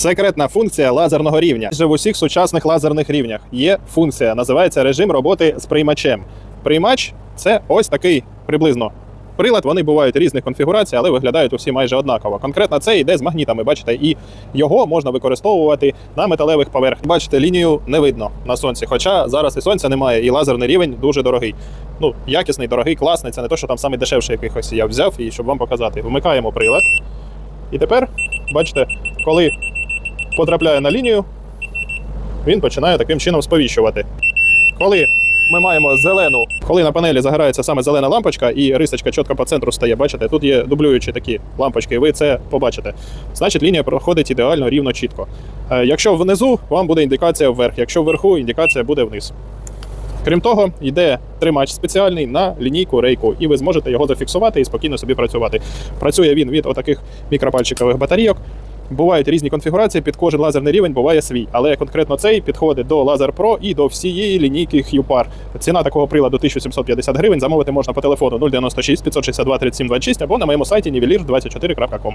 Секретна функція лазерного рівня. Вже в усіх сучасних лазерних рівнях є функція, називається режим роботи з приймачем. Приймач це ось такий приблизно. Прилад вони бувають різних конфігурацій, але виглядають усі майже однаково. Конкретно це йде з магнітами, бачите, і його можна використовувати на металевих поверхнях. Бачите, лінію не видно на сонці. Хоча зараз і сонця немає, і лазерний рівень дуже дорогий. Ну, якісний, дорогий, класний. Це не те, що там саме дешевший якихось я взяв, і щоб вам показати. Вмикаємо прилад. І тепер, бачите, коли потрапляє на лінію, він починає таким чином сповіщувати. Коли ми маємо зелену, коли на панелі загорається саме зелена лампочка і рисочка чітко по центру стає, бачите, тут є дублюючі такі лампочки, і ви це побачите. Значить, лінія проходить ідеально рівно чітко. Е, Якщо внизу, вам буде індикація вверх, якщо вверху, індикація буде вниз. Крім того, йде тримач спеціальний на лінійку рейку, і ви зможете його зафіксувати і спокійно собі працювати. Працює він від отаких мікропальчикових батарійок. Бувають різні конфігурації, під кожен лазерний рівень буває свій, але конкретно цей підходить до Laser Pro і до всієї лінійки QPAR. Ціна такого приладу 1750 гривень. Замовити можна по телефону 096 562 3726 або на моєму сайті nivelir24.com.